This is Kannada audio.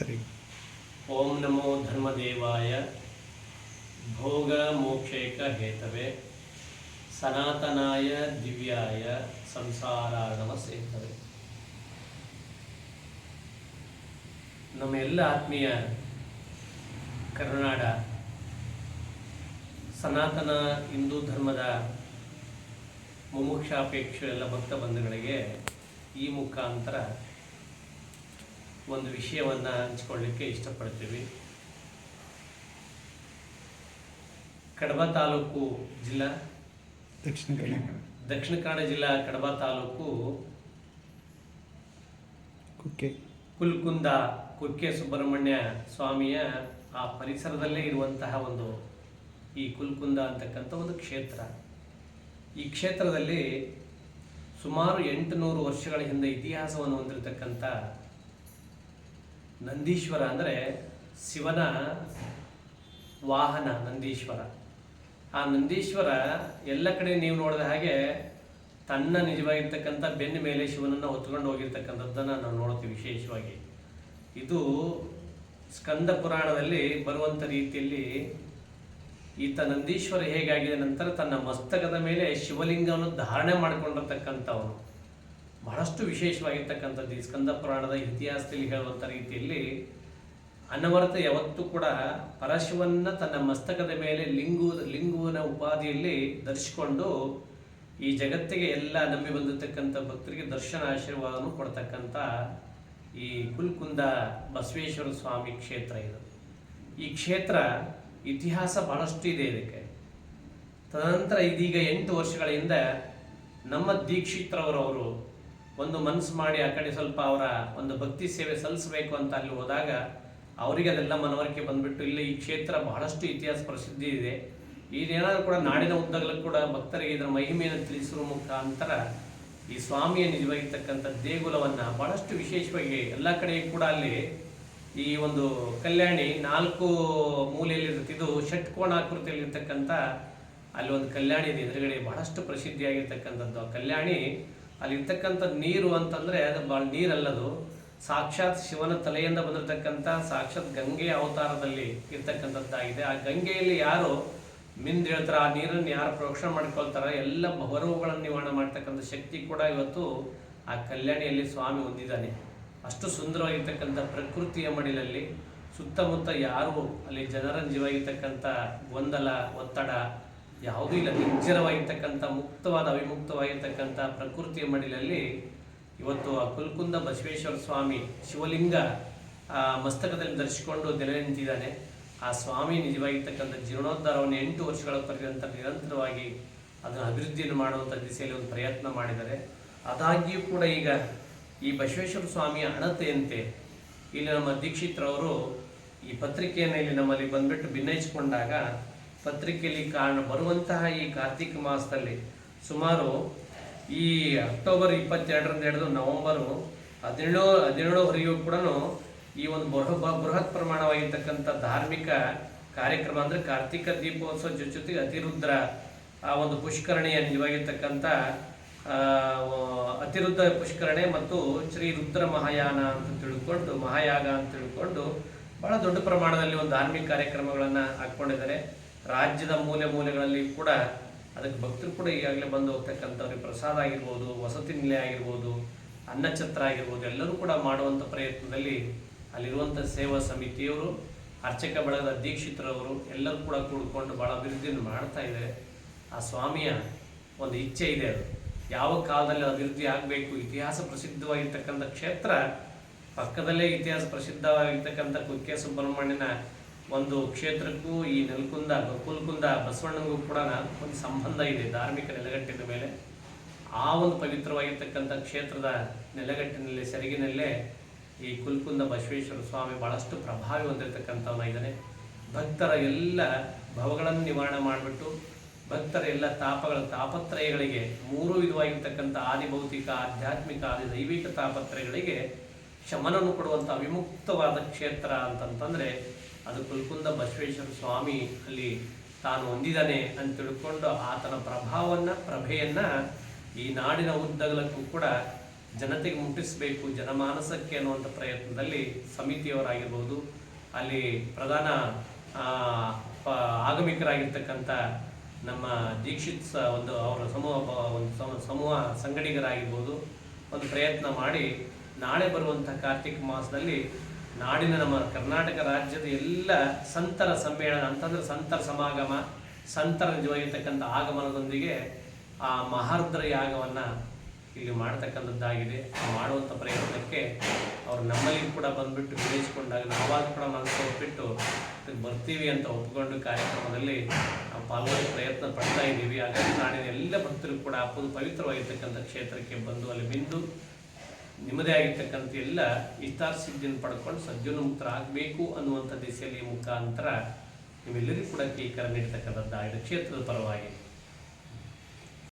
ಸರಿ. ಓಂ ನಮೋ ಧರ್ಮದೇವಾಯ. ಭೋಗ ಮೋಕ್ಷೇಕ ಹೇತವೆ. ಸನಾತನಾಯ ದಿವ್ಯಾಯ ಸಂಸಾರಾರ್ಣವ ಸೇತವೆ. ನಮ್ಮ ಎಲ್ಲ ಆತ್ಮೀಯ ಕರ್ನಾಡ ಸನಾತನ ಹಿಂದೂ ಧರ್ಮದ ಮುಮುಕ್ಷಾಪೇಕ್ಷೆಲ್ಲ ಭಕ್ತ ಬಂಧುಗಳಿಗೆ ಈ ಮುಖಾಂತರ ಒಂದು ವಿಷಯವನ್ನು ಹಂಚ್ಕೊಳ್ಳಿಕ್ಕೆ ಇಷ್ಟಪಡ್ತೀವಿ. ಕಡಬ ತಾಲೂಕು ಜಿಲ್ಲಾ ದಕ್ಷಿಣ ಕನ್ನಡ. ದಕ್ಷಿಣ ಕನ್ನಡ ಜಿಲ್ಲಾ ಕಡಬ ತಾಲೂಕು ಕುಕ್ಕೆ. ಕುಲ್ಕುಂದ ಕುಕ್ಕೆ ಸುಬ್ರಹ್ಮಣ್ಯ ಸ್ವಾಮಿಯ ಆ ಪರಿಸರದಲ್ಲೇ ಇರುವಂತಹ ಒಂದು ಈ ಕುಲ್ಕುಂದ ಅಂತಕ್ಕಂಥ ಒಂದು ಕ್ಷೇತ್ರ. ಈ ಕ್ಷೇತ್ರದಲ್ಲಿ ಸುಮಾರು ಎಂಟುನೂರು ವರ್ಷಗಳ ಹಿಂದೆ ಇತಿಹಾಸವನ್ನು ಹೊಂದಿರತಕ್ಕಂಥ ನಂದೀಶ್ವರ ಅಂದರೆ ಶಿವನ ವಾಹನ, ನಂದೀಶ್ವರ. ಆ ನಂದೀಶ್ವರ ಎಲ್ಲ ಕಡೆ ನೀವು ನೋಡಿದ ಹಾಗೆ ತನ್ನ ನಿಜವಾಗಿರ್ತಕ್ಕಂಥ ಬೆನ್ನ ಮೇಲೆ ಶಿವನನ್ನು ಹೊತ್ಕೊಂಡು ಹೋಗಿರ್ತಕ್ಕಂಥದ್ದನ್ನು ನಾವು ನೋಡ್ತೀವಿ ವಿಶೇಷವಾಗಿ. ಇದು ಸ್ಕಂದ ಪುರಾಣದಲ್ಲಿ ಬರುವಂಥ ರೀತಿಯಲ್ಲಿ ಈತ ನಂದೀಶ್ವರ ಹೇಗಾಗಿದೆ ನಂತರ ತನ್ನ ಮಸ್ತಕದ ಮೇಲೆ ಶಿವಲಿಂಗವನ್ನು ಧಾರಣೆ ಮಾಡಿಕೊಂಡಿರ್ತಕ್ಕಂಥವನು. ಬಹಳಷ್ಟು ವಿಶೇಷವಾಗಿರ್ತಕ್ಕಂಥದ್ದು ಈ ಸ್ಕಂದ ಪುರಾಣದ ಇತಿಹಾಸದಲ್ಲಿ ಹೇಳುವಂಥ ರೀತಿಯಲ್ಲಿ ಅನವರತ ಯಾವತ್ತೂ ಕೂಡ ಪರಶಿವನ್ನ ತನ್ನ ಮಸ್ತಕದ ಮೇಲೆ ಲಿಂಗು, ಲಿಂಗುವಿನ ಉಪಾಧಿಯಲ್ಲಿ ಧರಿಸಿಕೊಂಡು ಈ ಜಗತ್ತಿಗೆ ಎಲ್ಲ ನಂಬಿ ಬಂದಿರತಕ್ಕಂಥ ಭಕ್ತರಿಗೆ ದರ್ಶನ ಆಶೀರ್ವಾದವನ್ನು ಕೊಡ್ತಕ್ಕಂಥ ಈ ಕುಲ್ಕುಂದ ಬಸವೇಶ್ವರ ಸ್ವಾಮಿ ಕ್ಷೇತ್ರ ಇದು. ಈ ಕ್ಷೇತ್ರ ಇತಿಹಾಸ ಬಹಳಷ್ಟು ಇದೆ ಇದಕ್ಕೆ. ತದನಂತರ ಇದೀಗ ಎಂಟು ವರ್ಷಗಳ ಹಿಂದೆ ನಮ್ಮ ದೀಕ್ಷಿತ್ರವರವರು ಒಂದು ಮನಸ್ಸು ಮಾಡಿ ಆ ಕಡೆ ಸ್ವಲ್ಪ ಅವರ ಒಂದು ಭಕ್ತಿ ಸೇವೆ ಸಲ್ಲಿಸಬೇಕು ಅಂತ ಅಲ್ಲಿ ಹೋದಾಗ ಅವರಿಗೆ ಅದೆಲ್ಲ ಮನವರಿಕೆ ಬಂದ್ಬಿಟ್ಟು ಇಲ್ಲಿ ಈ ಕ್ಷೇತ್ರ ಬಹಳಷ್ಟು ಇತಿಹಾಸ ಪ್ರಸಿದ್ಧಿ ಇದೆ. ಇದೇನಾದರೂ ಕೂಡ ನಾಡಿನ ಉದ್ದಗಲೂ ಕೂಡ ಭಕ್ತರಿಗೆ ಇದರ ಮಹಿಮೆಯನ್ನು ತಿಳಿಸುವ ಮುಖಾಂತರ ಈ ಸ್ವಾಮಿಯ ನಿಜವಾಗಿರ್ತಕ್ಕಂಥ ದೇಗುಲವನ್ನ ಬಹಳಷ್ಟು ವಿಶೇಷವಾಗಿ ಎಲ್ಲ ಕಡೆ ಕೂಡ ಅಲ್ಲಿ ಈ ಒಂದು ಕಲ್ಯಾಣಿ ನಾಲ್ಕು ಮೂಲೆಯಲ್ಲಿ ಇದು ಷಟ್ಕೋಣಾಕೃತಿಯಲ್ಲಿರ್ತಕ್ಕಂಥ ಅಲ್ಲಿ ಒಂದು ಕಲ್ಯಾಣಿ ಎದುರುಗಡೆ ಬಹಳಷ್ಟು ಪ್ರಸಿದ್ಧಿಯಾಗಿರ್ತಕ್ಕಂಥದ್ದು. ಆ ಕಲ್ಯಾಣಿ ಅಲ್ಲಿ ಇರ್ತಕ್ಕಂಥ ನೀರು ಅಂತಂದ್ರೆ ಅದು ಭಾಳ ನೀರಲ್ಲದು. ಸಾಕ್ಷಾತ್ ಶಿವನ ತಲೆಯಿಂದ ಬಂದಿರತಕ್ಕಂಥ, ಸಾಕ್ಷಾತ್ ಗಂಗೆ ಅವತಾರದಲ್ಲಿ ಇರ್ತಕ್ಕಂಥದ್ದಾಗಿದೆ. ಆ ಗಂಗೆಯಲ್ಲಿ ಯಾರು ಮಿಂದ್ ಹೇಳ್ತಾರೆ, ಆ ನೀರನ್ನು ಯಾರು ಪ್ರೋಕ್ಷಣೆ ಮಾಡ್ಕೊಳ್ತಾರ, ಎಲ್ಲ ಬರುವುಗಳನ್ನು ನಿವಾರಣೆ ಮಾಡ್ತಕ್ಕಂಥ ಶಕ್ತಿ ಕೂಡ ಇವತ್ತು ಆ ಕಲ್ಯಾಣಿಯಲ್ಲಿ ಸ್ವಾಮಿ ಹೊಂದಿದ್ದಾನೆ. ಅಷ್ಟು ಸುಂದರವಾಗಿರ್ತಕ್ಕಂಥ ಪ್ರಕೃತಿಯ ಮಡಿಲಲ್ಲಿ ಸುತ್ತಮುತ್ತ ಯಾರು ಅಲ್ಲಿ ಜನರ ಜೀವಾಗಿರ್ತಕ್ಕಂಥ ಗೊಂದಲ, ಒತ್ತಡ ಯಾವುದೂ ಇಲ್ಲ. ನಿರ್ಜರವಾಗಿರ್ತಕ್ಕಂಥ ಮುಕ್ತವಾದ, ಅವಿಮುಕ್ತವಾಗಿರ್ತಕ್ಕಂಥ ಪ್ರಕೃತಿಯ ಮಡಿಲಲ್ಲಿ ಇವತ್ತು ಆ ಕುಲ್ಕುಂದ ಬಸವೇಶ್ವರ ಸ್ವಾಮಿ ಶಿವಲಿಂಗ, ಆ, ಮಸ್ತಕದಲ್ಲಿ ಧರಿಸಿಕೊಂಡು ನೆಲೆ ನಿಂತಿದ್ದಾನೆ. ಆ ಸ್ವಾಮಿ ನಿಜವಾಗಿರ್ತಕ್ಕಂಥ ಜೀರ್ಣೋದ್ಧಾರವನ್ನು ಎಂಟು ವರ್ಷಗಳ ಪರ್ಯಂತ ನಿರಂತರವಾಗಿ ಅದನ್ನು ಅಭಿವೃದ್ಧಿಯನ್ನು ಮಾಡುವಂಥ ದಿಸೆಯಲ್ಲಿ ಒಂದು ಪ್ರಯತ್ನ ಮಾಡಿದ್ದಾರೆ. ಅದಾಗಿಯೂ ಕೂಡ ಈಗ ಈ ಬಸವೇಶ್ವರ ಸ್ವಾಮಿಯ ಅಣತೆಯಂತೆ ಇಲ್ಲಿ ನಮ್ಮ ದೀಕ್ಷಿತ್ರವರು ಈ ಪತ್ರಿಕೆಯನ್ನು ಇಲ್ಲಿ ನಮ್ಮಲ್ಲಿ ಬಂದ್ಬಿಟ್ಟು ಭಿನ್ನಯಿಸಿಕೊಂಡಾಗ ಪತ್ರಿಕೆಯಲ್ಲಿ ಕಾರಣ ಬರುವಂತಹ ಈ ಕಾರ್ತಿಕ ಮಾಸದಲ್ಲಿ ಸುಮಾರು ಈ ಅಕ್ಟೋಬರ್ ಇಪ್ಪತ್ತೆರಡರಿಂದ ಹಿಡಿದು ನವೆಂಬರು ಹದಿನೇಳು ಹದಿನೇಳವರೆಗೂ ಕೂಡ ಈ ಒಂದು ಬೃಹ, ಬೃಹತ್ ಪ್ರಮಾಣವಾಗಿರ್ತಕ್ಕಂಥ ಧಾರ್ಮಿಕ ಕಾರ್ಯಕ್ರಮ ಅಂದರೆ ಕಾರ್ತಿಕ ದೀಪೋತ್ಸವ ಜೊತೆ ಜೊತೆಗೆ ಅತಿರುದ್ರ ಆ ಒಂದು ಪುಷ್ಕರಣಿಯ ನಿಜವಾಗಿರ್ತಕ್ಕಂಥ ಅತಿರುದ್ರ ಪುಷ್ಕರಣೆ ಮತ್ತು ಶ್ರೀ ರುದ್ರ ಮಹಾಯಾನ ಅಂತ ತಿಳ್ಕೊಂಡು, ಮಹಾಯಾಗ ಅಂತ ತಿಳ್ಕೊಂಡು ಬಹಳ ದೊಡ್ಡ ಪ್ರಮಾಣದಲ್ಲಿ ಒಂದು ಧಾರ್ಮಿಕ ಕಾರ್ಯಕ್ರಮಗಳನ್ನು ಹಾಕೊಂಡಿದ್ದಾರೆ ರಾಜ್ಯದ ಮೂಲೆ ಮೂಲೆಗಳಲ್ಲಿ ಕೂಡ ಅದಕ್ಕೆ ಭಕ್ತರು ಕೂಡ ಈಗಾಗಲೇ ಬಂದು ಹೋಗ್ತಕ್ಕಂಥವ್ರಿಗೆ ಪ್ರಸಾದ ಆಗಿರ್ಬೋದು, ವಸತಿ ನಿಲಯ ಆಗಿರ್ಬೋದು, ಅನ್ನಛತ್ರ ಆಗಿರ್ಬೋದು, ಎಲ್ಲರೂ ಕೂಡ ಮಾಡುವಂಥ ಪ್ರಯತ್ನದಲ್ಲಿ ಅಲ್ಲಿರುವಂಥ ಸೇವಾ ಸಮಿತಿಯವರು, ಅರ್ಚಕ ಬಳಗದ ದೀಕ್ಷಿತರವರು ಎಲ್ಲರೂ ಕೂಡ ಕೂಡಿಕೊಂಡು ಭಾಳ ಅಭಿವೃದ್ಧಿಯನ್ನು ಮಾಡ್ತಾ ಇದ್ದಾರೆ ಆ ಸ್ವಾಮಿಯ ಒಂದು ಇಚ್ಛೆ ಇದೆ ಅದು. ಯಾವ ಕಾಲದಲ್ಲಿ ಅಭಿವೃದ್ಧಿ ಆಗಬೇಕು, ಇತಿಹಾಸ ಪ್ರಸಿದ್ಧವಾಗಿರ್ತಕ್ಕಂಥ ಕ್ಷೇತ್ರ, ಪಕ್ಕದಲ್ಲೇ ಇತಿಹಾಸ ಪ್ರಸಿದ್ಧವಾಗಿರ್ತಕ್ಕಂಥ ಕುಕ್ಕೆ ಸುಬ್ರಹ್ಮಣ್ಯನ ಒಂದು ಕ್ಷೇತ್ರಕ್ಕೂ, ಈ ನೆಲಕುಂದ, ಗೋಕುಲ್ಕುಂದ ಬಸವಣ್ಣಗೂ ಕೂಡ ಒಂದು ಸಂಬಂಧ ಇದೆ ಧಾರ್ಮಿಕ ನೆಲೆಗಟ್ಟಿನ ಮೇಲೆ. ಆ ಒಂದು ಪವಿತ್ರವಾಗಿರ್ತಕ್ಕಂಥ ಕ್ಷೇತ್ರದ ನೆಲೆಗಟ್ಟಿನಲ್ಲಿ, ಸೆರಗಿನಲ್ಲೇ ಈ ಕುಲ್ಕುಂದ ಬಸವೇಶ್ವರ ಸ್ವಾಮಿ ಭಾಳಷ್ಟು ಪ್ರಭಾವಿ ಹೊಂದಿರತಕ್ಕಂಥವನ ಇದ್ದಾನೆ. ಭಕ್ತರ ಎಲ್ಲ ಭವಗಳನ್ನು ನಿವಾರಣೆ ಮಾಡಿಬಿಟ್ಟು, ಭಕ್ತರ ಎಲ್ಲ ತಾಪಗಳ ತಾಪತ್ರಯಗಳಿಗೆ, ಮೂರು ವಿಧವಾಗಿರ್ತಕ್ಕಂಥ ಆದಿಭೌತಿಕ, ಆಧ್ಯಾತ್ಮಿಕ, ಆದಿ ದೈವಿಕ ತಾಪತ್ರಯಗಳಿಗೆ ಶಮನವನ್ನು ಕೊಡುವಂಥ ವಿಮುಕ್ತವಾದ ಕ್ಷೇತ್ರ ಅಂತಂತಂದ್ರೆ ಅದು ಕುಲ್ಕುಂದ ಬಸವೇಶ್ವರ ಸ್ವಾಮಿ ಅಲ್ಲಿ ತಾನು ಹೊಂದಿದ್ದಾನೆ ಅಂತ ತಿಳ್ಕೊಂಡು ಆತನ ಪ್ರಭಾವವನ್ನು ಪ್ರಭೆಯನ್ನ ಈ ನಾಡಿನ ಉದ್ದಗಲಕ್ಕೂ ಕೂಡ ಜನತೆಗೆ ಮುಟ್ಟಿಸಬೇಕು, ಜನಮಾನಸಕ್ಕೆ ಅನ್ನುವಂಥ ಪ್ರಯತ್ನದಲ್ಲಿ ಸಮಿತಿಯವರಾಗಿರ್ಬೋದು. ಅಲ್ಲಿ ಪ್ರಧಾನ ಆಗಮಿಕರಾಗಿರ್ತಕ್ಕಂಥ ನಮ್ಮ ದೀಕ್ಷಿತ್ ಸ, ಒಂದು ಅವರ ಸಮೂಹ ಒಂದು ಸಮೂಹ ಸಂಗಡಿಗರಾಗಿರ್ಬೋದು. ಒಂದು ಪ್ರಯತ್ನ ಮಾಡಿ ನಾಳೆ ಬರುವಂಥ ಕಾರ್ತಿಕ ಮಾಸದಲ್ಲಿ ನಾಡಿನ ನಮ್ಮ ಕರ್ನಾಟಕ ರಾಜ್ಯದ ಎಲ್ಲ ಸಂತರ ಸಮ್ಮೇಳನ, ಅಂತಂದ್ರೆ ಸಂತರ ಸಮಾಗಮ, ಸಂತರ ನಿಜವಾಗಿರ್ತಕ್ಕಂಥ ಆಗಮನದೊಂದಿಗೆ ಆ ಮಹಾರ್ದ್ರ ಯಾಗವನ್ನು ಇಲ್ಲಿ ಮಾಡ್ತಕ್ಕಂಥದ್ದಾಗಿದೆ. ಮಾಡುವಂಥ ಪ್ರಯತ್ನಕ್ಕೆ ಅವರು ನಮ್ಮಲ್ಲಿ ಕೂಡ ಬಂದ್ಬಿಟ್ಟು ವಿವೇಚಿಕೊಂಡಾಗ ನಾವಾಗ ಕೂಡ ಮನಸ್ಸು ಒಪ್ಪಿಟ್ಟು ಬರ್ತೀವಿ ಅಂತ ಒಪ್ಪಿಕೊಂಡು ಕಾರ್ಯಕ್ರಮದಲ್ಲಿ ನಾವು ಪಾಲ್ಗೊಳ್ಳಿ ಪ್ರಯತ್ನ ಪಡ್ತಾ ಇದ್ದೀವಿ. ಹಾಗಾಗಿ ನಾಡಿನ ಎಲ್ಲ ಭಕ್ತರು ಕೂಡ ಅಪ್ಪದು ಪವಿತ್ರವಾಗಿರ್ತಕ್ಕಂಥ ಕ್ಷೇತ್ರಕ್ಕೆ ಬಂದು ಅಲ್ಲಿ ಬಿಂದು ನಿಮ್ಮದೇ ಆಗಿರ್ತಕ್ಕಂಥ ಎಲ್ಲ ಇಷ್ಟಾರ್ಥಸಿದ್ಧಿಯನ್ನು ಪಡ್ಕೊಂಡು ಸಜ್ಜನಮುಕ್ತರಾಗಬೇಕು ಅನ್ನುವಂಥ ದಿಸೆಯಲ್ಲಿ ಮುಖಾಂತರ ನಿಮ್ಮೆಲ್ಲರಿಗೂ ಕೂಡ ಕೀಕರ ನೀಡ್ತಕ್ಕಂಥದ್ದು ಕ್ಷೇತ್ರದ ಪರವಾಗಿ